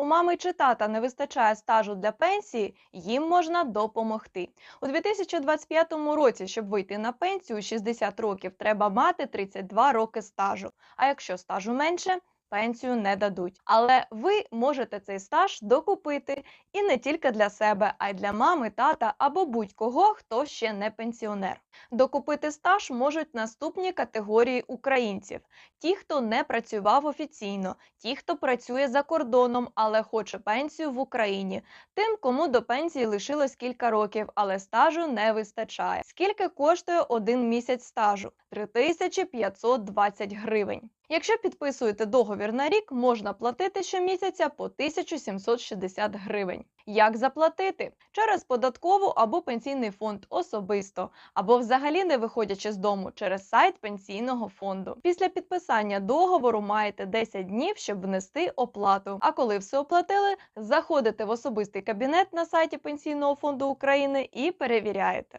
У мами чи тата не вистачає стажу для пенсії, їм можна допомогти. У 2025 році, щоб вийти на пенсію у 60 років, треба мати 32 роки стажу. А якщо стажу менше, пенсію не дадуть. Але ви можете цей стаж докупити і не тільки для себе, а й для мами, тата або будь-кого, хто ще не пенсіонер. Докупити стаж можуть наступні категорії українців: ті, хто не працював офіційно, ті, хто працює за кордоном, але хоче пенсію в Україні, тим, кому до пенсії лишилось кілька років, але стажу не вистачає. Скільки коштує один місяць стажу? 3520 гривень. Якщо підписуєте договір на рік, можна платити щомісяця по 1760 гривень. Як заплатити? Через податкову або пенсійний фонд особисто, або взагалі не виходячи з дому через сайт пенсійного фонду. Після підписання договору маєте 10 днів, щоб внести оплату. А коли все оплатили, заходите в особистий кабінет на сайті Пенсійного фонду України і перевіряєте.